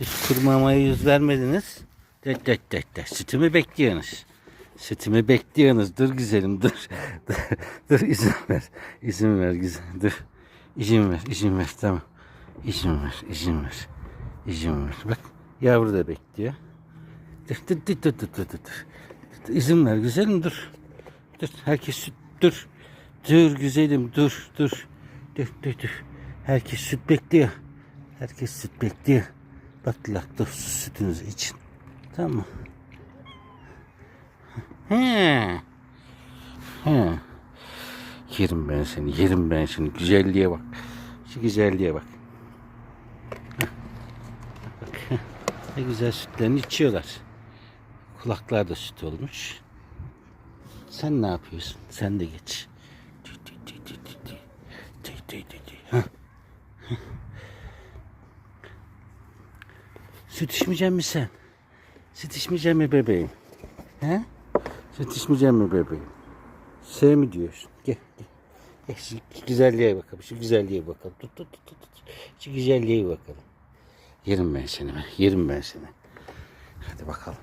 Hiç kurmamaya yüz vermediniz. De, de, de, de. Sütümü bekliyorsunuz. Sütümü bekliyorsunuz. Dur güzelim dur. dur, izin ver. İzin ver güzel. Dur. İzin ver. izin ver. Tamam. İzin ver. izin ver. İzin ver. Bak yavru da bekliyor. Dur dur dur dur dur. dur. dur. İzin ver güzelim dur. Dur. Herkes süt dur. Dur güzelim dur dur. Dur dur dur. Herkes süt bekliyor. Herkes süt bekliyor. Bak laktozsuz sütünüzü için. Tamam mı? He. He. Yerim ben seni, yerim ben seni. Güzelliğe bak. Şu güzelliğe bak. Bak. Ne güzel sütlerini içiyorlar. Kulaklar da süt olmuş. Sen ne yapıyorsun? Sen de geç. Tü tü tü tü tü tü. Tü tü Süt içmeyecek misin sen? Süt içmeyecek mi bebeğim? He? Süt içmeyecek mi bebeğim? Sev mi diyorsun? Gel gel. Şu güzelliğe bakalım. Şu güzelliğe bakalım. Tut tut tut tut. tut. Şu güzelliğe bakalım. Yerim ben seni. Yerim ben seni. Hadi bakalım.